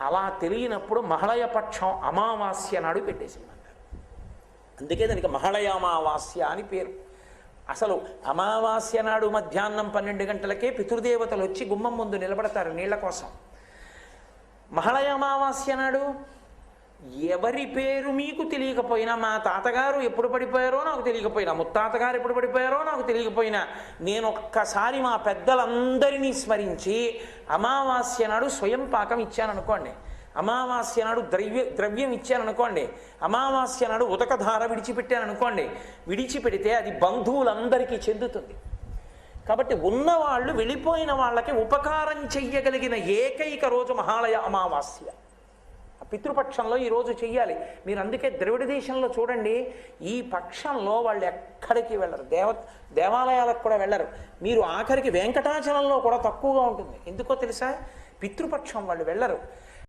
అలా తెలియనప్పుడు మహళయ పక్షం అమావాస్య నాడు పెట్టేసిందంట అందుకే దానికి మహళయామావాస్య అని పేరు. అసలు అమావాస్య నాడు మధ్యాహ్నం పన్నెండు గంటలకే పితృదేవతలు వచ్చి గుమ్మం ముందు నిలబడతారు నీళ్ళ కోసం. మహళయ అమావాస్య నాడు ఎవరి పేరు మీకు తెలియకపోయినా మా తాతగారు ఎప్పుడు పడిపోయారో నాకు తెలియకపోయినా ముత్తాతగారు ఎప్పుడు పడిపోయారో నాకు తెలియకపోయినా నేను ఒక్కసారి మా పెద్దలందరినీ స్మరించి అమావాస్య నాడు స్వయం పాకం ఇచ్చాననుకోండి అమావాస్య నాడు ద్రవ్య ద్రవ్యం ఇచ్చాననుకోండి అమావాస్య నాడు ఉదకధార విడిచిపెట్టాననుకోండి విడిచిపెడితే అది బంధువులందరికీ చెందుతుంది. కాబట్టి ఉన్నవాళ్ళు వెళ్ళిపోయిన వాళ్ళకి ఉపకారం చెయ్యగలిగిన ఏకైక రోజు మహాలయ అమావాస్య. పితృపక్షంలో ఈరోజు చెయ్యాలి. మీరు అందుకే ద్రవిడ దేశంలో చూడండి ఈ పక్షంలో వాళ్ళు ఎక్కడికి వెళ్ళరు. దేవ దేవాలయాలకు కూడా వెళ్ళరు. మీరు ఆఖరికి వెంకటాచలంలో కూడా తక్కువగా ఉంటుంది. ఎందుకో తెలుసా? పితృపక్షం వాళ్ళు వెళ్ళరు.